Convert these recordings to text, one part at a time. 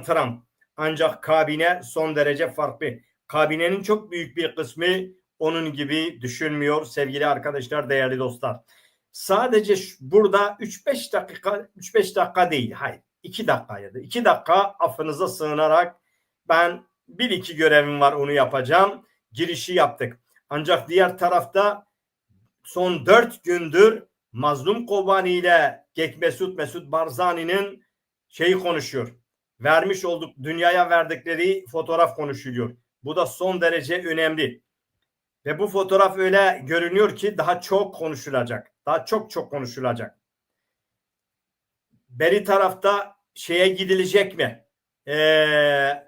Trump. Ancak kabine son derece farklı. Kabinenin çok büyük bir kısmı onun gibi düşünmüyor sevgili arkadaşlar, değerli dostlar. Sadece burada 3-5 dakika 3-5 dakika değil. Hayır. 2 dakika ya da 2 dakika affınıza sığınarak ben bir iki görevim var onu yapacağım. Girişi yaptık. Ancak diğer tarafta son 4 gündür Mazlum Kobani ile Gek Mesut Mesut Barzani'nin şeyi konuşuyor. Vermiş olduk dünyaya verdikleri fotoğraf konuşuluyor. Bu da son derece önemli. Ve bu fotoğraf öyle görünüyor ki daha çok konuşulacak. Daha çok çok konuşulacak. Beri tarafta şeye gidilecek mi? Ee,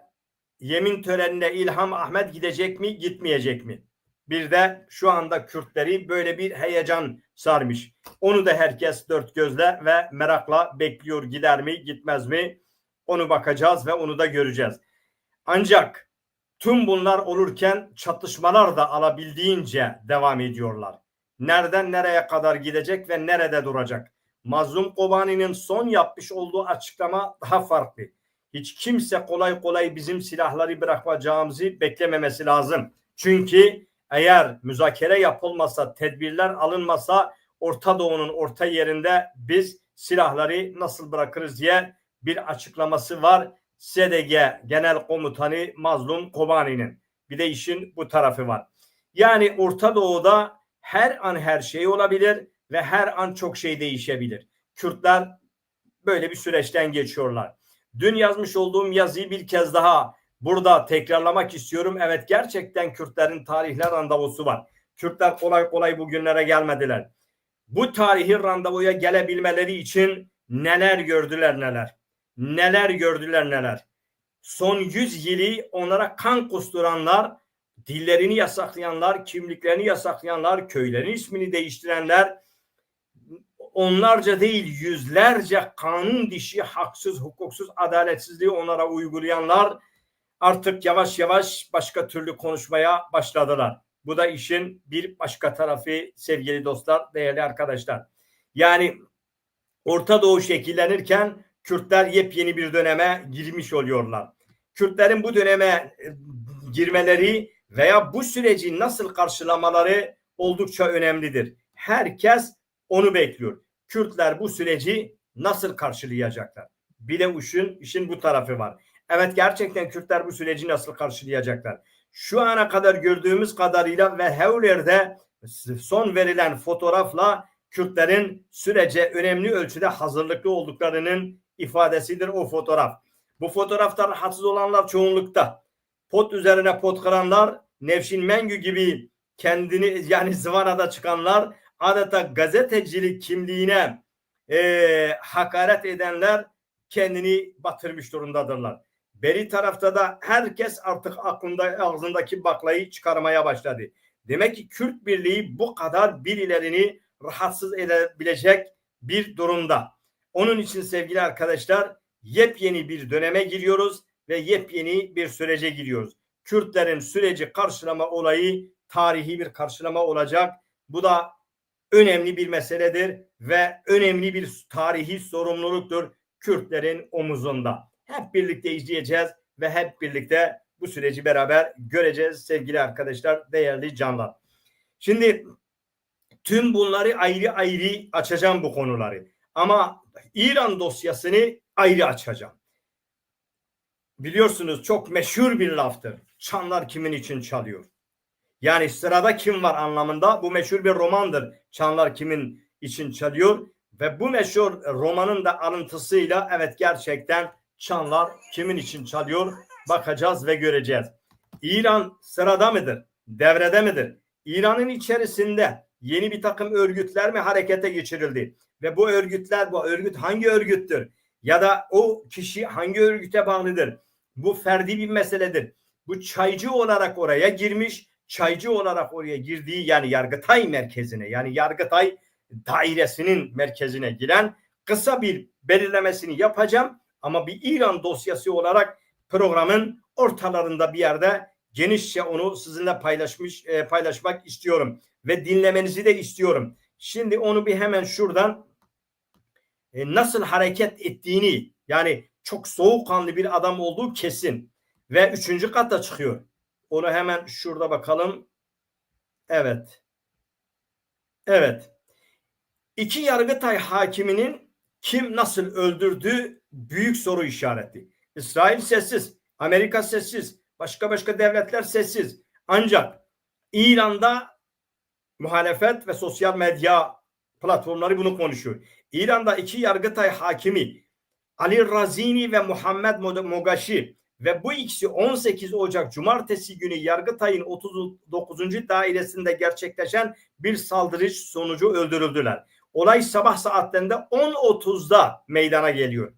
yemin törenine İlham Ahmet gidecek mi, gitmeyecek mi? Bir de şu anda Kürtleri böyle bir heyecan sarmış. Onu da herkes dört gözle ve merakla bekliyor. Gider mi, gitmez mi? Onu bakacağız ve onu da göreceğiz. Ancak tüm bunlar olurken çatışmalar da alabildiğince devam ediyorlar. Nereden nereye kadar gidecek ve nerede duracak? Mazlum Kobani'nin son yapmış olduğu açıklama daha farklı. Hiç kimse kolay kolay bizim silahları bırakacağımızı beklememesi lazım. Çünkü eğer müzakere yapılmasa, tedbirler alınmasa Orta Doğu'nun orta yerinde biz silahları nasıl bırakırız diye bir açıklaması var. SDG Genel Komutanı Mazlum Kobani'nin. Bir de işin bu tarafı var. Yani Orta Doğu'da her an her şey olabilir ve her an çok şey değişebilir. Kürtler böyle bir süreçten geçiyorlar. Dün yazmış olduğum yazıyı bir kez daha burada tekrarlamak istiyorum. Evet gerçekten Kürtlerin tarihler randevusu var. Kürtler kolay kolay bugünlere gelmediler. Bu tarihi randevuya gelebilmeleri için neler gördüler neler. Neler gördüler neler. Son 100 yılı onlara kan kusturanlar, dillerini yasaklayanlar, kimliklerini yasaklayanlar, köylerin ismini değiştirenler, onlarca değil yüzlerce kanun dışı, haksız, hukuksuz, adaletsizliği onlara uygulayanlar artık yavaş yavaş başka türlü konuşmaya başladılar. Bu da işin bir başka tarafı sevgili dostlar, değerli arkadaşlar. Yani Orta Doğu şekillenirken Kürtler yepyeni bir döneme girmiş oluyorlar. Kürtlerin bu döneme e, girmeleri veya bu süreci nasıl karşılamaları oldukça önemlidir. Herkes onu bekliyor. Kürtler bu süreci nasıl karşılayacaklar? Bir de işin, bu tarafı var. Evet gerçekten Kürtler bu süreci nasıl karşılayacaklar? Şu ana kadar gördüğümüz kadarıyla ve Hevler'de son verilen fotoğrafla Kürtlerin sürece önemli ölçüde hazırlıklı olduklarının ifadesidir o fotoğraf. Bu fotoğrafta rahatsız olanlar çoğunlukta. Pot üzerine pot kıranlar, Nevşin Mengü gibi kendini yani zıvanada çıkanlar, adeta gazetecilik kimliğine e, hakaret edenler kendini batırmış durumdadırlar. Beri tarafta da herkes artık aklında ağzındaki baklayı çıkarmaya başladı. Demek ki Kürt Birliği bu kadar birilerini rahatsız edebilecek bir durumda. Onun için sevgili arkadaşlar yepyeni bir döneme giriyoruz ve yepyeni bir sürece giriyoruz. Kürtlerin süreci karşılama olayı tarihi bir karşılama olacak. Bu da önemli bir meseledir ve önemli bir tarihi sorumluluktur Kürtlerin omuzunda. Hep birlikte izleyeceğiz ve hep birlikte bu süreci beraber göreceğiz sevgili arkadaşlar, değerli canlar. Şimdi tüm bunları ayrı ayrı açacağım bu konuları. Ama İran dosyasını ayrı açacağım. Biliyorsunuz çok meşhur bir laftır. Çanlar kimin için çalıyor? Yani sırada kim var anlamında bu meşhur bir romandır. Çanlar kimin için çalıyor? Ve bu meşhur romanın da alıntısıyla evet gerçekten çanlar kimin için çalıyor? Bakacağız ve göreceğiz. İran sırada mıdır? Devrede midir? İran'ın içerisinde yeni bir takım örgütler mi harekete geçirildi? Ve bu örgütler, bu örgüt hangi örgüttür? Ya da o kişi hangi örgüte bağlıdır? Bu ferdi bir meseledir. Bu çaycı olarak oraya girmiş, çaycı olarak oraya girdiği yani Yargıtay merkezine yani Yargıtay dairesinin merkezine giren kısa bir belirlemesini yapacağım. Ama bir İran dosyası olarak programın ortalarında bir yerde genişçe onu sizinle paylaşmış e, paylaşmak istiyorum ve dinlemenizi de istiyorum. Şimdi onu bir hemen şuradan e, nasıl hareket ettiğini yani çok soğukkanlı bir adam olduğu kesin. Ve üçüncü katta çıkıyor. Onu hemen şurada bakalım. Evet. Evet. İki Yargıtay hakiminin kim nasıl öldürdüğü büyük soru işareti. İsrail sessiz, Amerika sessiz, başka başka devletler sessiz. Ancak İran'da muhalefet ve sosyal medya platformları bunu konuşuyor. İran'da iki Yargıtay hakimi Ali Razini ve Muhammed Mogashi ve bu ikisi 18 Ocak Cumartesi günü Yargıtay'ın 39. dairesinde gerçekleşen bir saldırı sonucu öldürüldüler. Olay sabah saatlerinde 10.30'da meydana geliyor.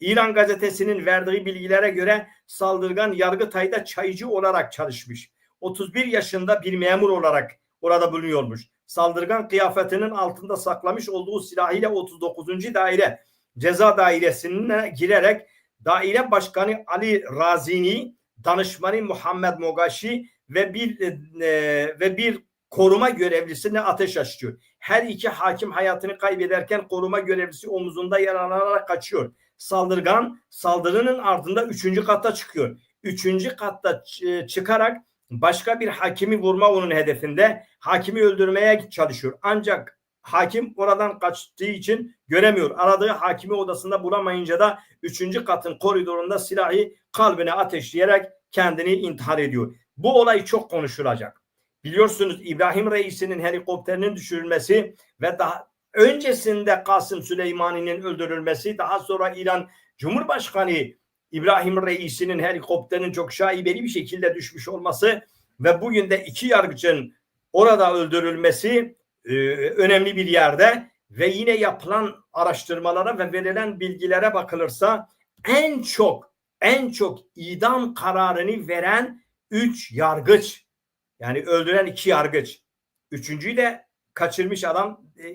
İran gazetesinin verdiği bilgilere göre saldırgan Yargıtay'da çaycı olarak çalışmış. 31 yaşında bir memur olarak orada bulunuyormuş. Saldırgan kıyafetinin altında saklamış olduğu silahıyla 39. daire ceza dairesine girerek daire başkanı Ali Razini, danışmanı Muhammed Mogashi ve bir e, ve bir koruma görevlisine ateş açıyor. Her iki hakim hayatını kaybederken koruma görevlisi omuzunda yaralanarak kaçıyor. Saldırgan saldırının ardında üçüncü katta çıkıyor. Üçüncü katta çıkarak başka bir hakimi vurma onun hedefinde. Hakimi öldürmeye çalışıyor. Ancak hakim oradan kaçtığı için göremiyor. Aradığı hakimi odasında bulamayınca da üçüncü katın koridorunda silahı kalbine ateşleyerek kendini intihar ediyor. Bu olay çok konuşulacak. Biliyorsunuz İbrahim Reis'inin helikopterinin düşürülmesi ve daha öncesinde Kasım Süleymani'nin öldürülmesi, daha sonra İran Cumhurbaşkanı İbrahim Reis'inin helikopterinin çok şaibeli bir şekilde düşmüş olması ve bugün de iki yargıcın orada öldürülmesi e, önemli bir yerde ve yine yapılan araştırmalara ve verilen bilgilere bakılırsa en çok en çok idam kararını veren üç yargıç yani öldüren iki yargıç. Üçüncüyü de kaçırmış adam e,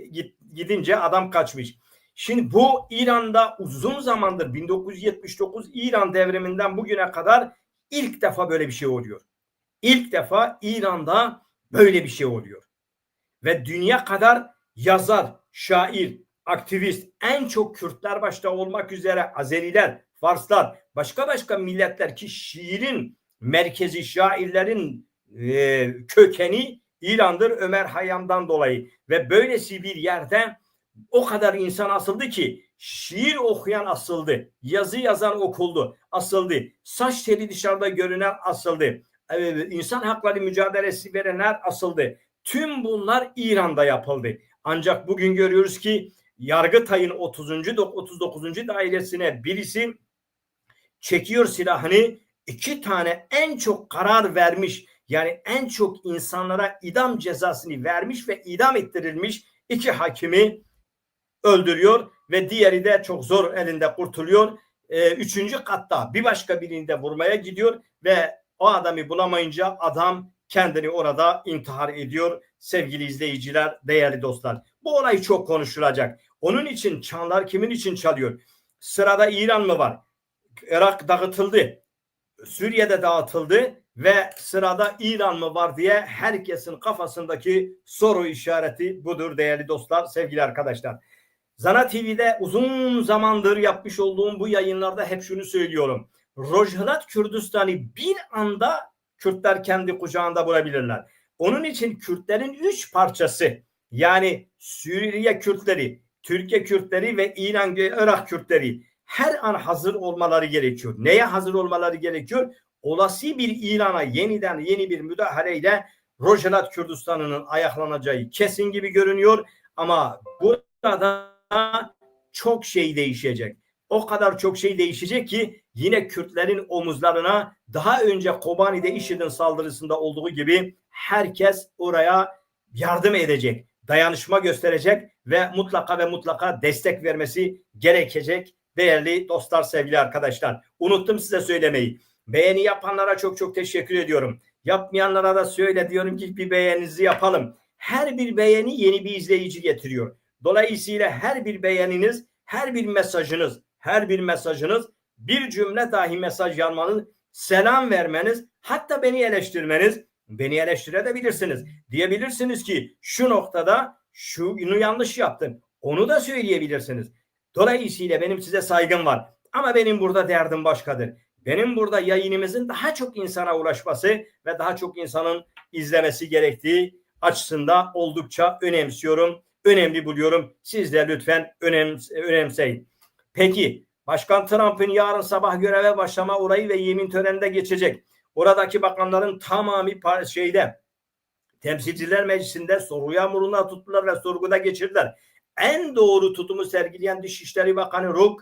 gidince adam kaçmış. Şimdi bu İran'da uzun zamandır 1979 İran devriminden bugüne kadar ilk defa böyle bir şey oluyor. İlk defa İran'da böyle bir şey oluyor. Ve dünya kadar yazar, şair, aktivist, en çok Kürtler başta olmak üzere Azeriler, Farslar, başka başka milletler ki şiirin merkezi şairlerin e, kökeni İran'dır Ömer Hayyam'dan dolayı ve böylesi bir yerde o kadar insan asıldı ki şiir okuyan asıldı, yazı yazan okuldu, asıldı, saç teli dışarıda görünen asıldı, ee, insan hakları mücadelesi verenler asıldı. Tüm bunlar İran'da yapıldı. Ancak bugün görüyoruz ki Yargıtay'ın 30. 39. dairesine birisi çekiyor silahını iki tane en çok karar vermiş yani en çok insanlara idam cezasını vermiş ve idam ettirilmiş iki hakimi öldürüyor ve diğeri de çok zor elinde kurtuluyor. Ee, üçüncü katta bir başka birini de vurmaya gidiyor ve o adamı bulamayınca adam kendini orada intihar ediyor. Sevgili izleyiciler, değerli dostlar. Bu olay çok konuşulacak. Onun için çanlar kimin için çalıyor? Sırada İran mı var? Irak dağıtıldı. Suriye'de dağıtıldı ve sırada İran mı var diye herkesin kafasındaki soru işareti budur değerli dostlar, sevgili arkadaşlar. Zana TV'de uzun zamandır yapmış olduğum bu yayınlarda hep şunu söylüyorum. Rojhelat Kürdistan'ı bir anda Kürtler kendi kucağında bulabilirler. Onun için Kürtlerin üç parçası yani Suriye Kürtleri, Türkiye Kürtleri ve İran Irak Kürtleri her an hazır olmaları gerekiyor. Neye hazır olmaları gerekiyor? Olası bir İran'a yeniden yeni bir müdahaleyle Rojhelat Kürdistan'ının ayaklanacağı kesin gibi görünüyor. Ama burada çok şey değişecek. O kadar çok şey değişecek ki yine Kürtlerin omuzlarına daha önce Kobani'de IŞİD'in saldırısında olduğu gibi herkes oraya yardım edecek, dayanışma gösterecek ve mutlaka ve mutlaka destek vermesi gerekecek değerli dostlar, sevgili arkadaşlar. Unuttum size söylemeyi. Beğeni yapanlara çok çok teşekkür ediyorum. Yapmayanlara da söyle diyorum ki bir beğeninizi yapalım. Her bir beğeni yeni bir izleyici getiriyor. Dolayısıyla her bir beğeniniz, her bir mesajınız, her bir mesajınız bir cümle dahi mesaj yazmanız, selam vermeniz, hatta beni eleştirmeniz, beni eleştirebilirsiniz. Diyebilirsiniz ki şu noktada şunu yanlış yaptın. Onu da söyleyebilirsiniz. Dolayısıyla benim size saygım var. Ama benim burada derdim başkadır. Benim burada yayınımızın daha çok insana ulaşması ve daha çok insanın izlemesi gerektiği açısında oldukça önemsiyorum. Önemli buluyorum. Siz de lütfen önem, önemseyin. Peki Başkan Trump'ın yarın sabah göreve başlama orayı ve yemin töreninde geçecek. Oradaki bakanların tamamı şeyde Temsilciler Meclisi'nde soruya muruna tuttular ve sorguda geçirdiler. En doğru tutumu sergileyen Dışişleri Bakanı Ruk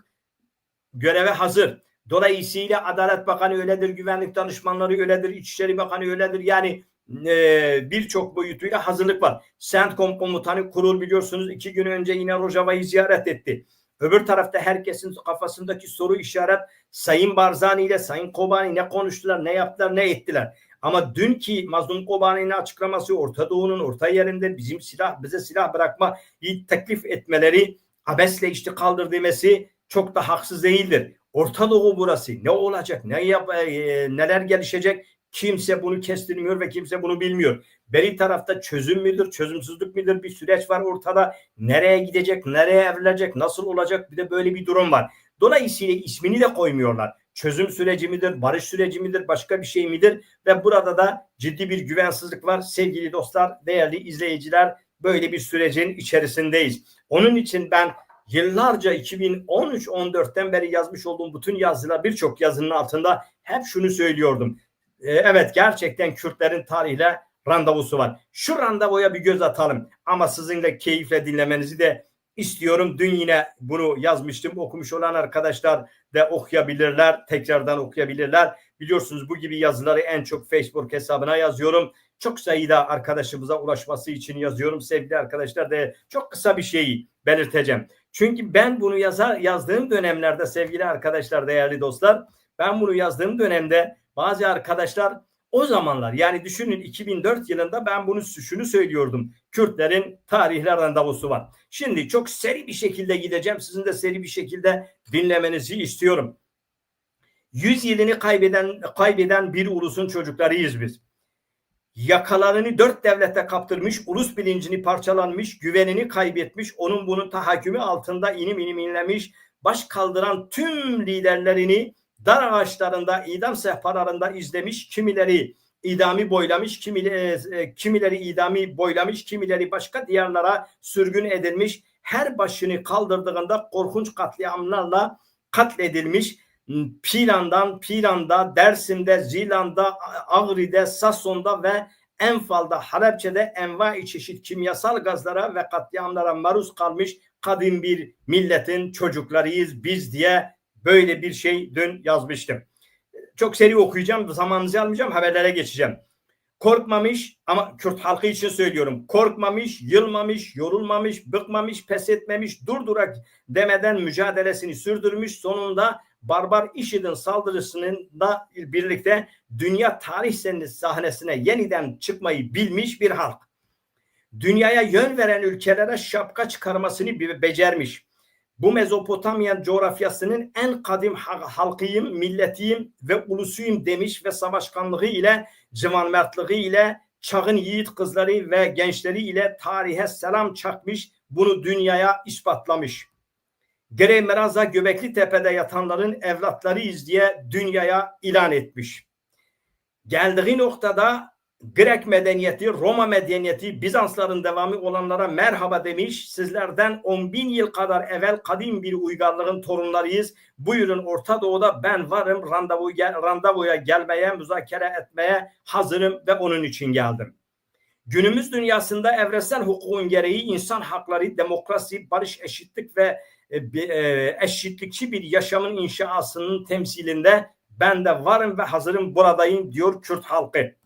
göreve hazır. Dolayısıyla Adalet Bakanı öyledir, güvenlik danışmanları öyledir, İçişleri Bakanı öyledir. Yani e, birçok boyutuyla hazırlık var. CENTCOM komutanı kurul biliyorsunuz iki gün önce yine Rojava'yı ziyaret etti. Öbür tarafta herkesin kafasındaki soru işaret Sayın Barzani ile Sayın Kobani ne konuştular, ne yaptılar, ne ettiler. Ama dünkü Mazlum Kobani'nin açıklaması Orta Doğu'nun orta yerinde bizim silah bize silah bırakma teklif etmeleri abesle işte kaldır demesi çok da haksız değildir. Orta Doğu burası. Ne olacak? Ne yap e, neler gelişecek? Kimse bunu kestirmiyor ve kimse bunu bilmiyor. Beri tarafta çözüm müdür, çözümsüzlük müdür bir süreç var ortada. Nereye gidecek, nereye evrilecek, nasıl olacak bir de böyle bir durum var. Dolayısıyla ismini de koymuyorlar. Çözüm süreci midir, barış süreci midir, başka bir şey midir? Ve burada da ciddi bir güvensizlik var. Sevgili dostlar, değerli izleyiciler böyle bir sürecin içerisindeyiz. Onun için ben yıllarca 2013-14'ten beri yazmış olduğum bütün yazılar birçok yazının altında hep şunu söylüyordum. Ee, evet gerçekten Kürtlerin tarihle randevusu var. Şu randevuya bir göz atalım ama sizinle keyifle dinlemenizi de istiyorum. Dün yine bunu yazmıştım. Okumuş olan arkadaşlar da okuyabilirler. Tekrardan okuyabilirler. Biliyorsunuz bu gibi yazıları en çok Facebook hesabına yazıyorum. Çok sayıda arkadaşımıza ulaşması için yazıyorum. Sevgili arkadaşlar da çok kısa bir şeyi belirteceğim. Çünkü ben bunu yazar yazdığım dönemlerde sevgili arkadaşlar, değerli dostlar, ben bunu yazdığım dönemde bazı arkadaşlar o zamanlar yani düşünün 2004 yılında ben bunu şunu söylüyordum. Kürtlerin tarihler randevusu var. Şimdi çok seri bir şekilde gideceğim. Sizin de seri bir şekilde dinlemenizi istiyorum. Yüz yılını kaybeden kaybeden bir ulusun çocuklarıyız biz. Yakalarını dört devlete kaptırmış, ulus bilincini parçalanmış, güvenini kaybetmiş, onun bunun tahakkümü altında inim inim inlemiş, baş kaldıran tüm liderlerini dar ağaçlarında, idam sehpalarında izlemiş, kimileri idami boylamış, kimileri, e, kimileri idami boylamış, kimileri başka diyarlara sürgün edilmiş, her başını kaldırdığında korkunç katliamlarla katledilmiş, Pilan'dan, Pilan'da, Dersim'de, Zilan'da, Ağrı'da, Sasson'da ve Enfal'da, Halepçe'de envai çeşit kimyasal gazlara ve katliamlara maruz kalmış kadim bir milletin çocuklarıyız biz diye böyle bir şey dün yazmıştım. Çok seri okuyacağım, zamanınızı almayacağım, haberlere geçeceğim. Korkmamış ama Kürt halkı için söylüyorum. Korkmamış, yılmamış, yorulmamış, bıkmamış, pes etmemiş, durdurak demeden mücadelesini sürdürmüş. Sonunda barbar IŞİD'in saldırısının da birlikte dünya tarih sahnesine yeniden çıkmayı bilmiş bir halk. Dünyaya yön veren ülkelere şapka çıkarmasını becermiş bu Mezopotamya coğrafyasının en kadim halkıyım, milletiyim ve ulusuyum demiş ve savaşkanlığı ile, civanmertliği ile, çağın yiğit kızları ve gençleri ile tarihe selam çakmış, bunu dünyaya ispatlamış. Gere Meraza Göbekli Tepe'de yatanların evlatlarıyız diye dünyaya ilan etmiş. Geldiği noktada Grek medeniyeti, Roma medeniyeti, Bizansların devamı olanlara merhaba demiş. Sizlerden 10 bin yıl kadar evvel kadim bir uygarlığın torunlarıyız. Buyurun Orta Doğu'da ben varım randevu gel, randevuya gelmeye, müzakere etmeye hazırım ve onun için geldim. Günümüz dünyasında evrensel hukukun gereği insan hakları, demokrasi, barış, eşitlik ve e, e, eşitlikçi bir yaşamın inşasının temsilinde ben de varım ve hazırım buradayım diyor Kürt halkı.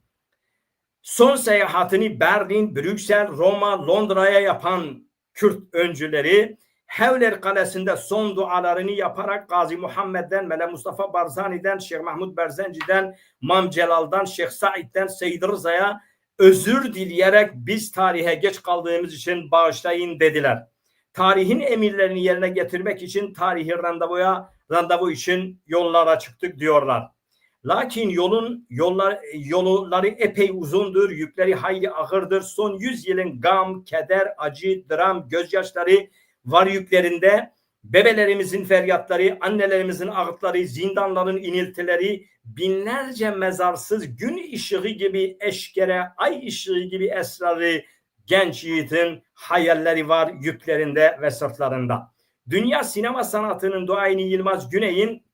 Son seyahatini Berlin, Brüksel, Roma, Londra'ya yapan Kürt öncüleri Hevler Kalesi'nde son dualarını yaparak Gazi Muhammed'den, Mele Mustafa Barzani'den, Şeyh Mahmud Berzenci'den, Mam Celal'dan, Şeyh Said'den, Seyyid Rıza'ya özür dileyerek biz tarihe geç kaldığımız için bağışlayın dediler. Tarihin emirlerini yerine getirmek için tarihi randevuya randevu için yollara çıktık diyorlar. Lakin yolun yollar yolları epey uzundur, yükleri hayli ağırdır. Son yüz yılın gam, keder, acı, dram, gözyaşları var yüklerinde. Bebelerimizin feryatları, annelerimizin ağıtları, zindanların iniltileri, binlerce mezarsız gün ışığı gibi eşkere, ay ışığı gibi esrarı genç yiğitin hayalleri var yüklerinde ve sırtlarında. Dünya sinema sanatının duayeni Yılmaz Güney'in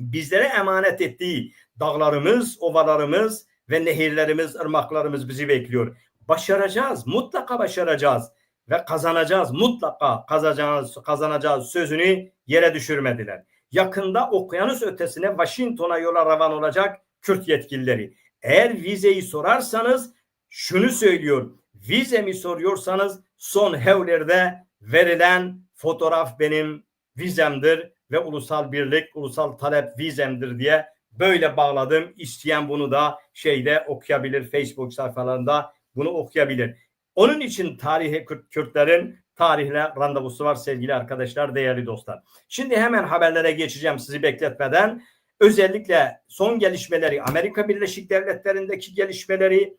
bizlere emanet ettiği dağlarımız, ovalarımız ve nehirlerimiz, ırmaklarımız bizi bekliyor. Başaracağız, mutlaka başaracağız ve kazanacağız. Mutlaka kazanacağız, kazanacağız sözünü yere düşürmediler. Yakında okyanus ötesine Washington'a yola ravan olacak Kürt yetkilileri. Eğer vizeyi sorarsanız şunu söylüyor. Vize mi soruyorsanız son hevlerde verilen fotoğraf benim vizemdir ve ulusal birlik, ulusal talep vizemdir diye böyle bağladım. İsteyen bunu da şeyde okuyabilir. Facebook sayfalarında bunu okuyabilir. Onun için tarihi Kürtlerin tarihle randevusu var sevgili arkadaşlar, değerli dostlar. Şimdi hemen haberlere geçeceğim sizi bekletmeden. Özellikle son gelişmeleri, Amerika Birleşik Devletleri'ndeki gelişmeleri,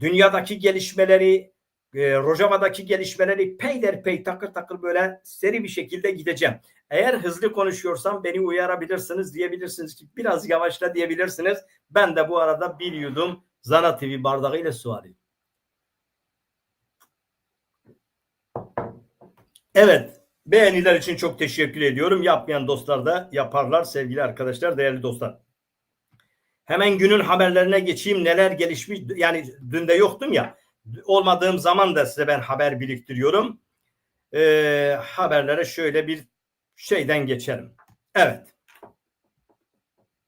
dünyadaki gelişmeleri, e, Rojava'daki gelişmeleri peyderpey takır takır böyle seri bir şekilde gideceğim. Eğer hızlı konuşuyorsam beni uyarabilirsiniz diyebilirsiniz ki biraz yavaşla diyebilirsiniz. Ben de bu arada bir yudum Zana TV bardağıyla su alayım. Evet. Beğeniler için çok teşekkür ediyorum. Yapmayan dostlar da yaparlar sevgili arkadaşlar, değerli dostlar. Hemen günün haberlerine geçeyim. Neler gelişmiş? Yani dün de yoktum ya. Olmadığım zaman da size ben haber biriktiriyorum. Ee, haberlere şöyle bir şeyden geçelim. Evet.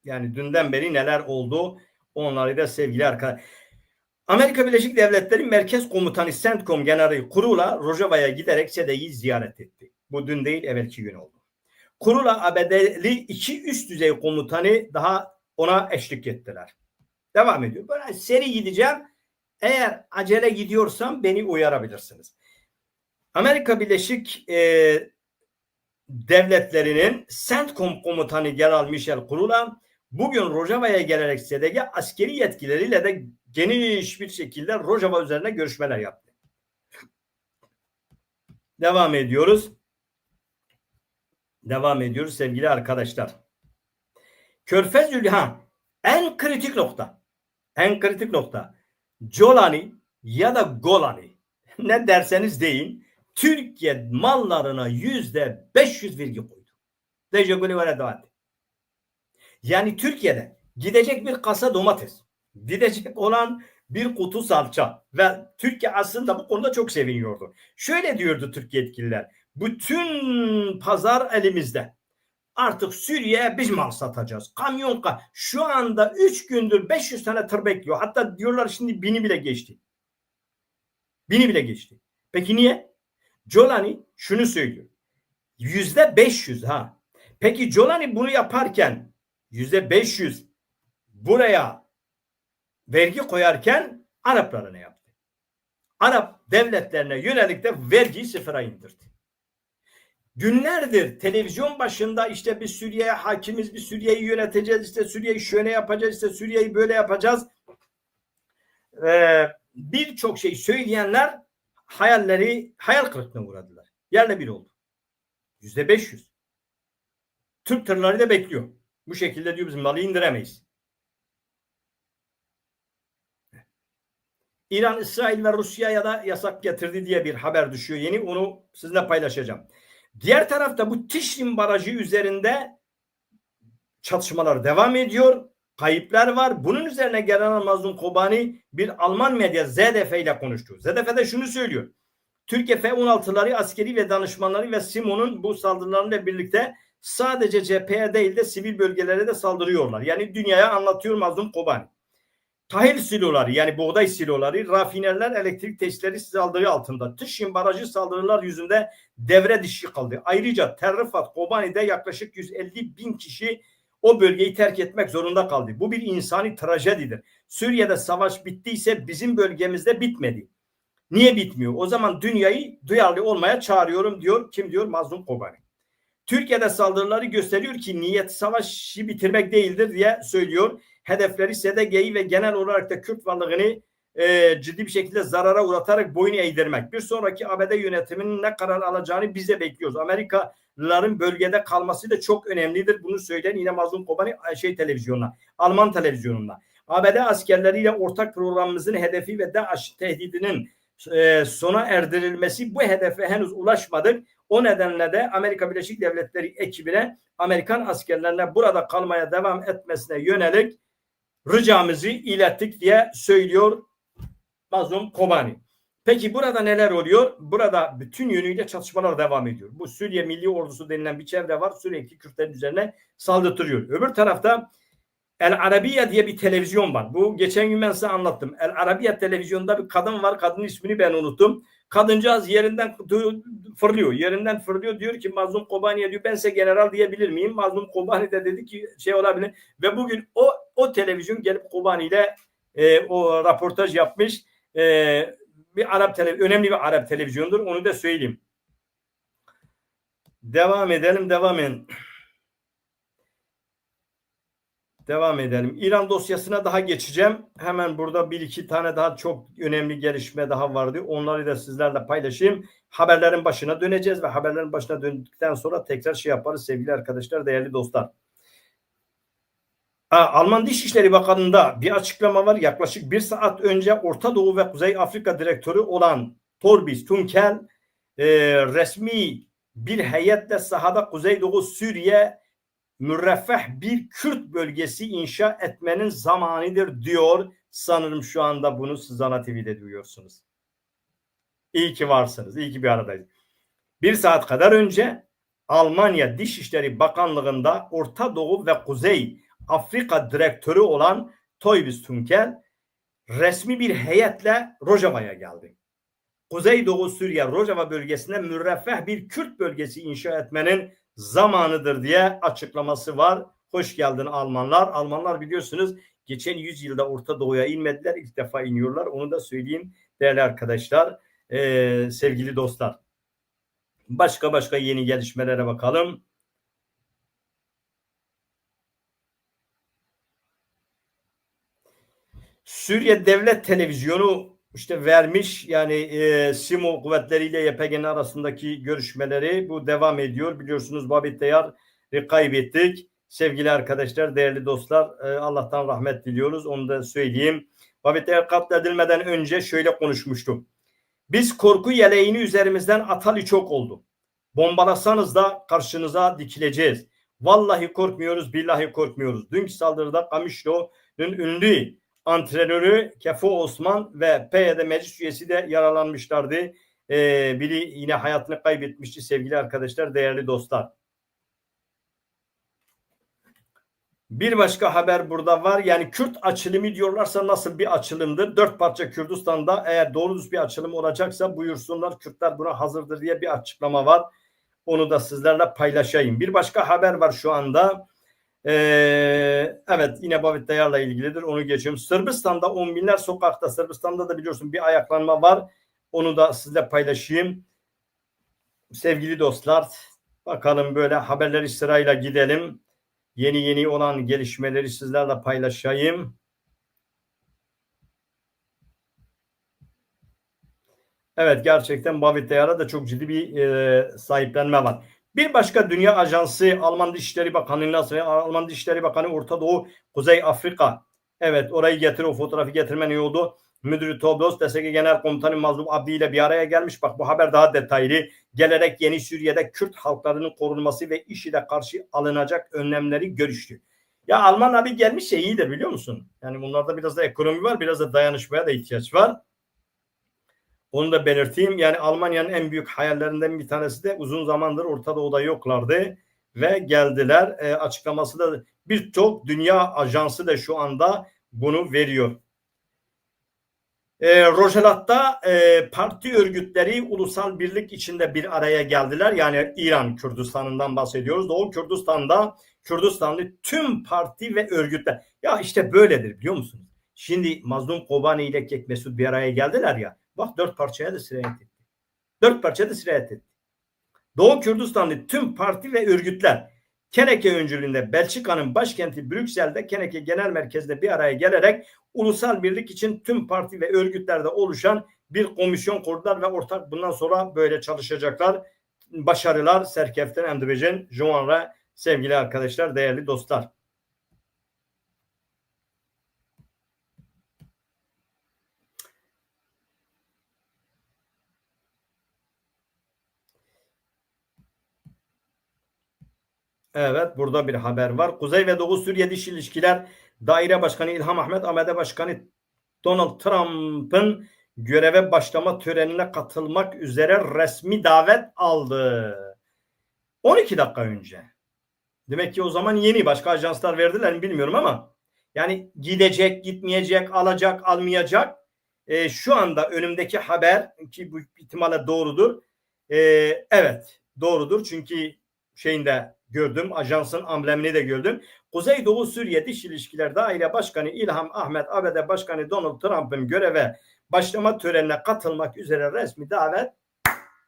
Yani dünden beri neler oldu? Onları da sevgili arkadaşlar. Amerika Birleşik Devletleri Merkez Komutanı CENTCOM Generali Kurula Rojava'ya giderek SEDE'yi ziyaret etti. Bu dün değil evvelki gün oldu. Kurula ABD'li iki üst düzey komutanı daha ona eşlik ettiler. Devam ediyor. Böyle seri gideceğim. Eğer acele gidiyorsam beni uyarabilirsiniz. Amerika Birleşik e, Devletleri'nin CENTCOM komutanı General Michel Kurula bugün Rojava'ya gelerek SEDEG askeri yetkileriyle de geniş bir şekilde Rojava üzerine görüşmeler yaptı. Devam ediyoruz. Devam ediyoruz sevgili arkadaşlar. Körfez Ülhan en kritik nokta. En kritik nokta. Colani ya da Golani ne derseniz deyin Türkiye mallarına yüzde 500 vergi koydu. Dejeguli ve Yani Türkiye'de gidecek bir kasa domates, gidecek olan bir kutu salça ve Türkiye aslında bu konuda çok seviniyordu. Şöyle diyordu Türkiye yetkililer. Bütün pazar elimizde. Artık Suriye'ye biz mal satacağız. Kamyon ka şu anda 3 gündür 500 tane tır bekliyor. Hatta diyorlar şimdi bini bile geçti. Bini bile geçti. Peki niye? Jolani şunu söylüyor. Yüzde 500 ha. Peki Jolani bunu yaparken yüzde 500 buraya vergi koyarken Araplara ne yaptı? Arap devletlerine yönelik de vergiyi sıfıra indirdi. Günlerdir televizyon başında işte bir Suriye'ye hakimiz, bir Suriye'yi yöneteceğiz, işte Suriye'yi şöyle yapacağız, işte Suriye'yi böyle yapacağız. Ee, Birçok şey söyleyenler hayalleri hayal kırıklığına uğradılar. Yerle bir oldu. Yüzde beş yüz. Türk tırları da bekliyor. Bu şekilde diyor biz malı indiremeyiz. İran, İsrail ve Rusya'ya da yasak getirdi diye bir haber düşüyor yeni. Onu sizinle paylaşacağım. Diğer tarafta bu Tişrin Barajı üzerinde çatışmalar devam ediyor. Kayıplar var. Bunun üzerine General Mazlum Kobani bir Alman medya ZDF ile konuştu. ZDF de şunu söylüyor. Türkiye F-16'ları askeri ve danışmanları ve Simon'un bu saldırılarıyla birlikte sadece cepheye değil de sivil bölgelere de saldırıyorlar. Yani dünyaya anlatıyor Mazlum Kobani. Tahil siloları yani buğday siloları, rafinerler, elektrik tesisleri saldırı altında. Tışin barajı saldırılar yüzünde devre dışı kaldı. Ayrıca Terrifat, Kobani'de yaklaşık 150 bin kişi o bölgeyi terk etmek zorunda kaldı. Bu bir insani trajedidir. Suriye'de savaş bittiyse bizim bölgemizde bitmedi. Niye bitmiyor? O zaman dünyayı duyarlı olmaya çağırıyorum diyor. Kim diyor? Mazlum Kobani. Türkiye'de saldırıları gösteriyor ki niyet savaşı bitirmek değildir diye söylüyor. Hedefleri SDG'yi ve genel olarak da Kürt varlığını e, ciddi bir şekilde zarara uğratarak boyun eğdirmek. Bir sonraki ABD yönetiminin ne karar alacağını bize bekliyoruz. Amerika Rusların bölgede kalması da çok önemlidir. Bunu söyleyen yine Mazlum Kobani şey televizyonuna, Alman televizyonuna. ABD askerleriyle ortak programımızın hedefi ve DAEŞ tehdidinin e, sona erdirilmesi bu hedefe henüz ulaşmadık. O nedenle de Amerika Birleşik Devletleri ekibine Amerikan askerlerine burada kalmaya devam etmesine yönelik ricamızı ilettik diye söylüyor Mazlum Kobani. Peki burada neler oluyor? Burada bütün yönüyle çatışmalar devam ediyor. Bu Suriye Milli Ordusu denilen bir çevre var. Sürekli Kürtlerin üzerine saldırtırıyor. Öbür tarafta El Arabiya diye bir televizyon var. Bu geçen gün ben size anlattım. El Arabiya televizyonda bir kadın var. Kadının ismini ben unuttum. Kadıncağız yerinden fırlıyor. Yerinden fırlıyor. Diyor ki Mazlum Kobani'ye diyor ben size general diyebilir miyim? Mazlum Kobani de dedi ki şey olabilir. Ve bugün o o televizyon gelip Kobani ile e, o raportaj yapmış. E, bir Arap tele önemli bir Arap televizyondur. Onu da söyleyeyim. Devam edelim, devam edelim. Devam edelim. İran dosyasına daha geçeceğim. Hemen burada bir iki tane daha çok önemli gelişme daha vardı. Onları da sizlerle paylaşayım. Haberlerin başına döneceğiz ve haberlerin başına döndükten sonra tekrar şey yaparız sevgili arkadaşlar, değerli dostlar. Alman Dışişleri Bakanı'nda bir açıklama var. Yaklaşık bir saat önce Orta Doğu ve Kuzey Afrika direktörü olan Torbis Tunkel e, resmi bir heyetle sahada Kuzeydoğu Suriye müreffeh bir Kürt bölgesi inşa etmenin zamanıdır diyor. Sanırım şu anda bunu siz Ana TV'de duyuyorsunuz. İyi ki varsınız. İyi ki bir aradayız. Bir saat kadar önce Almanya Dışişleri Bakanlığı'nda Orta Doğu ve Kuzey Afrika direktörü olan Toybis Tunkel resmi bir heyetle Rojava'ya geldi. Kuzeydoğu Suriye Rojava bölgesinde müreffeh bir Kürt bölgesi inşa etmenin zamanıdır diye açıklaması var. Hoş geldin Almanlar. Almanlar biliyorsunuz geçen yüzyılda Orta Doğu'ya inmediler. İlk defa iniyorlar. Onu da söyleyeyim değerli arkadaşlar, ee, sevgili dostlar. Başka başka yeni gelişmelere bakalım. Suriye Devlet Televizyonu işte vermiş yani e, SİMO kuvvetleriyle YPG'nin arasındaki görüşmeleri bu devam ediyor. Biliyorsunuz Babit Diyar'ı kaybettik. Sevgili arkadaşlar, değerli dostlar e, Allah'tan rahmet diliyoruz. Onu da söyleyeyim. Babit Diyar katledilmeden önce şöyle konuşmuştum. Biz korku yeleğini üzerimizden atalı çok oldu. Bombalasanız da karşınıza dikileceğiz. Vallahi korkmuyoruz, billahi korkmuyoruz. Dünkü saldırıda Kamışlo'nun ünlü antrenörü Kefo Osman ve PYD meclis üyesi de yaralanmışlardı. Ee, biri yine hayatını kaybetmişti sevgili arkadaşlar, değerli dostlar. Bir başka haber burada var. Yani Kürt açılımı diyorlarsa nasıl bir açılımdır? Dört parça Kürdistan'da eğer doğru düz bir açılım olacaksa buyursunlar. Kürtler buna hazırdır diye bir açıklama var. Onu da sizlerle paylaşayım. Bir başka haber var şu anda. Ee, evet yine Babit Dayar'la ilgilidir. Onu geçiyorum. Sırbistan'da on binler sokakta. Sırbistan'da da biliyorsun bir ayaklanma var. Onu da sizle paylaşayım. Sevgili dostlar bakalım böyle haberleri sırayla gidelim. Yeni yeni olan gelişmeleri sizlerle paylaşayım. Evet gerçekten Babit Dayar'a da çok ciddi bir e, sahiplenme var. Bir başka dünya ajansı Alman Dışişleri Bakanı ve Alman Dışişleri Bakanı Orta Doğu Kuzey Afrika. Evet orayı getir o fotoğrafı getirmen iyi oldu. Müdürü Toblos DSG Genel Komutanı Mazlum Abdi ile bir araya gelmiş. Bak bu haber daha detaylı. Gelerek yeni Suriye'de Kürt halklarının korunması ve IŞİD'e karşı alınacak önlemleri görüştü. Ya Alman abi gelmiş şey iyi de biliyor musun? Yani bunlarda biraz da ekonomi var, biraz da dayanışmaya da ihtiyaç var. Onu da belirteyim. Yani Almanya'nın en büyük hayallerinden bir tanesi de uzun zamandır Orta Doğu'da yoklardı ve geldiler. E, açıklaması da birçok dünya ajansı da şu anda bunu veriyor. E, Rojalat'ta e, parti örgütleri ulusal birlik içinde bir araya geldiler. Yani İran Kürdistan'ından bahsediyoruz. Doğu Kürdistan'da Kürdistanlı tüm parti ve örgütler. Ya işte böyledir biliyor musunuz? Şimdi Mazlum Kobani ile Kek Mesut bir araya geldiler ya. Bak dört parçaya da sirayet etti. Dört parçaya da sirayet etti. Doğu Kürdistanlı tüm parti ve örgütler Keneke öncülüğünde Belçika'nın başkenti Brüksel'de Keneke Genel Merkez'de bir araya gelerek ulusal birlik için tüm parti ve örgütlerde oluşan bir komisyon kurdular ve ortak bundan sonra böyle çalışacaklar. başarılar Serkeften Endübecen Juan'a sevgili arkadaşlar, değerli dostlar. Evet burada bir haber var. Kuzey ve Doğu Suriye Dış İlişkiler Daire Başkanı İlham Ahmet, ABD Başkanı Donald Trump'ın göreve başlama törenine katılmak üzere resmi davet aldı. 12 dakika önce. Demek ki o zaman yeni başka ajanslar verdiler mi bilmiyorum ama yani gidecek, gitmeyecek, alacak, almayacak. Ee, şu anda önümdeki haber ki bu ihtimalle doğrudur. Ee, evet doğrudur çünkü şeyinde gördüm. Ajansın amblemini de gördüm. Kuzeydoğu Suriye Dış İlişkiler Daire Başkanı İlham Ahmet, ABD Başkanı Donald Trump'ın göreve başlama törenine katılmak üzere resmi davet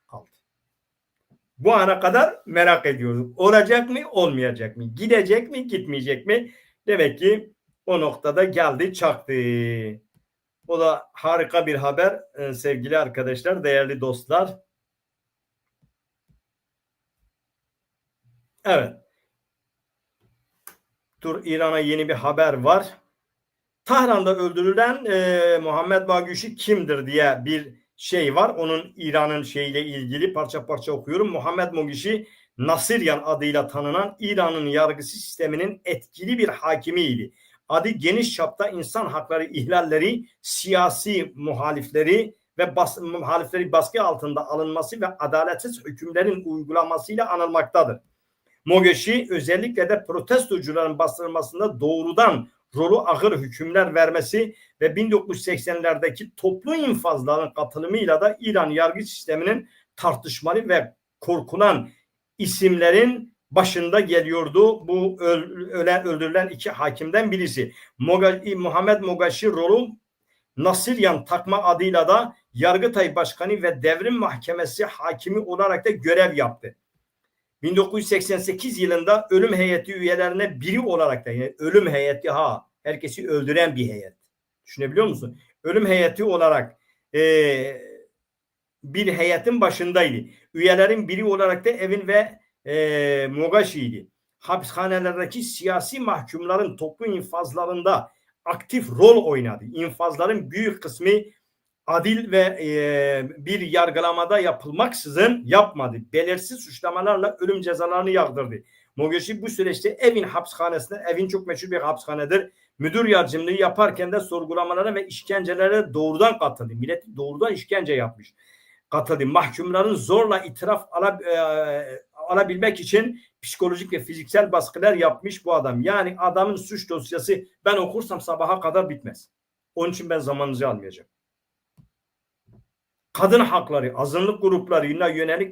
aldı. Bu ana kadar merak ediyorduk. Olacak mı, olmayacak mı? Gidecek mi, gitmeyecek mi? Demek ki o noktada geldi, çaktı. O da harika bir haber e, sevgili arkadaşlar, değerli dostlar. Evet. Dur İran'a yeni bir haber var. Tahran'da öldürülen e, Muhammed Bagüşi kimdir diye bir şey var. Onun İran'ın şeyle ilgili parça parça okuyorum. Muhammed Mogişi Nasiryan adıyla tanınan İran'ın yargı sisteminin etkili bir hakimiydi. Adı geniş çapta insan hakları ihlalleri, siyasi muhalifleri ve bas, muhalifleri baskı altında alınması ve adaletsiz hükümlerin uygulamasıyla anılmaktadır. Mogeshi özellikle de protestocuların bastırılmasında doğrudan rolü ağır hükümler vermesi ve 1980'lerdeki toplu infazların katılımıyla da İran yargı sisteminin tartışmalı ve korkulan isimlerin başında geliyordu. Bu ölen öldürülen iki hakimden birisi. Mogashi, Muhammed Mogashi rolü Nasiryan takma adıyla da Yargıtay Başkanı ve Devrim Mahkemesi hakimi olarak da görev yaptı. 1988 yılında ölüm heyeti üyelerine biri olarak da yani ölüm heyeti ha herkesi öldüren bir heyet. Düşünebiliyor musun? Ölüm heyeti olarak e, bir heyetin başındaydı. Üyelerin biri olarak da Evin ve e, Mogashi'ydi. Hapishanelerdeki siyasi mahkumların toplu infazlarında aktif rol oynadı. İnfazların büyük kısmı adil ve e, bir yargılamada yapılmaksızın yapmadı. Belirsiz suçlamalarla ölüm cezalarını yağdırdı. Mogeshi bu süreçte evin hapishanesinde, evin çok meşhur bir hapishanedir. Müdür yardımcılığı yaparken de sorgulamalara ve işkencelere doğrudan katıldı. Millet doğrudan işkence yapmış. Katıldı. Mahkumların zorla itiraf alab e, alabilmek için psikolojik ve fiziksel baskılar yapmış bu adam. Yani adamın suç dosyası ben okursam sabaha kadar bitmez. Onun için ben zamanınızı almayacağım kadın hakları, azınlık gruplarına yönelik